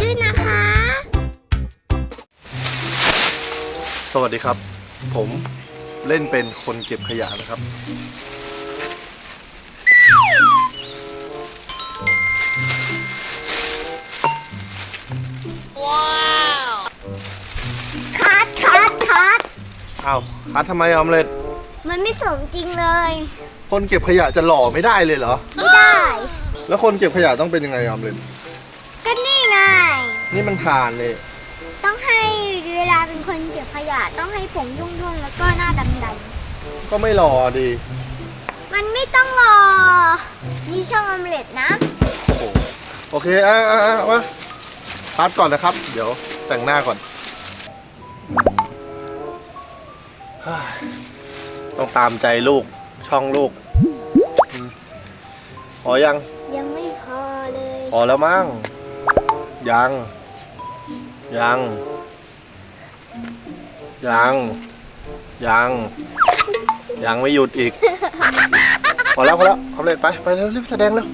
ด้วยนะคะ สวัสดีครับ ผมเล่นเป็นคนเก็บขยะนะครับ ว้าวคัดคัดคัดเอาคัดทำไมออมเล็ตมันไม่สมจริงเลย คนเก็บขยะจะหล่อไม่ได้เลยเหรอ ไม่ได้ แล้วคนเก็บขยะต้องเป็นยังไงออมเล็ต นี่มันทานเลย ต้องให้เวลาเป็นคนเก็บขยะต้องให้ผมยุ่งๆแล้วก็หน้าดำก็ไม่หล่อดีๆ มันไม่ต้องรอ นี่ช่องออมเล็ตนะ โอ้โหโอเคอะอะอะมาคัดก่อนนะครับ เดี๋ยวแต่งหน้าก่อนเฮ้ยต้องตามใจลูกช่องลูกอืมพอยังยังไม่พอเลย พอแล้วมั้งยัง ยัง ยัง ยัง ยังไม่หยุดอีก พอแล้วพอแล้วเอาเลยไปไปเร็วรีบแสดงเร็ว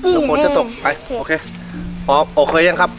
เดี๋ยวฝนจะตกไปโอเคพร้อมโอเคยังครับ